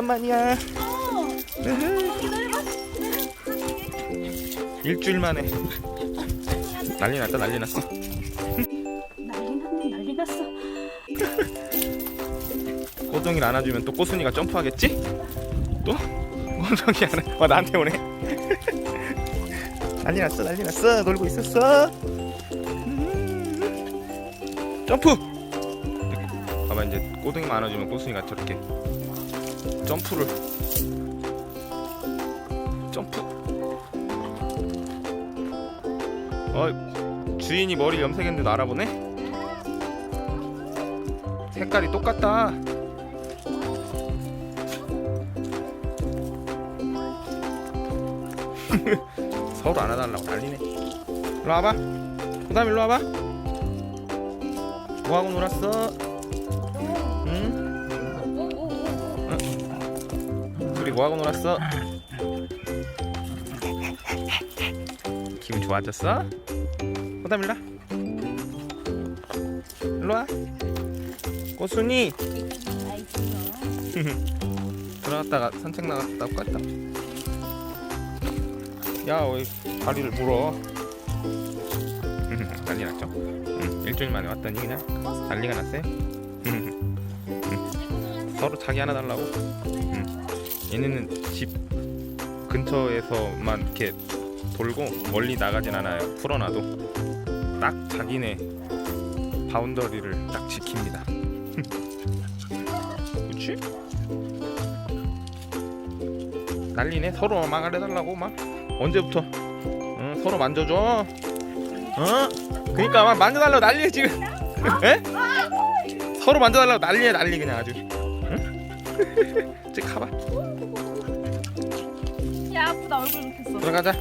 오랜만이야. 일주일 만에 난리 났다 난리 났어. 난리 났네, 난리 났어. 꼬둥이를 안아주면 또 꼬순이가 점프하겠지? 또? 꼬둥이 안아. 와 나한테 오네. 난리 났어 난리 났어 놀고 있었어. 음. 점프. 봐봐 이제 꼬둥이만 안아주면 꼬순이가 저렇게 점프를 점프. 어 주인이 머리 염색했는데도 알아보네. 색깔이 똑같다. 서로 안아달라고 난리네. 일로 와봐. 그다음 일로 와봐. 뭐하고 놀았어? 둘이 뭐하고 놀았어? 기분 좋아졌어? 그다음 일로 와. 일로 와. 꼬순이 들어갔다가 산책 나갔다 갔다. 야, 왜 다리를 물어? 난리 났죠. 응, 일주일 만에 왔더니 그냥 난리가 났어요. 응, 서로 자기 하나 달라고. 응. 얘네는 집 근처에서만 이렇게 돌고 멀리 나가진 않아요. 풀어놔도 딱 자기네 바운더리를 딱 지킵니다. 그렇지? 난리네. 서로 망가려달라고 막. 언제부터? 응, 서로 만져줘. 어? 그니까 막 만져달라고 난리야 지금. 에? 서로 만져달라고 난리야 난리 그냥 아주. 응? 이제 가봐. 야, 아프다, 얼굴 눕혔어. 들어가자.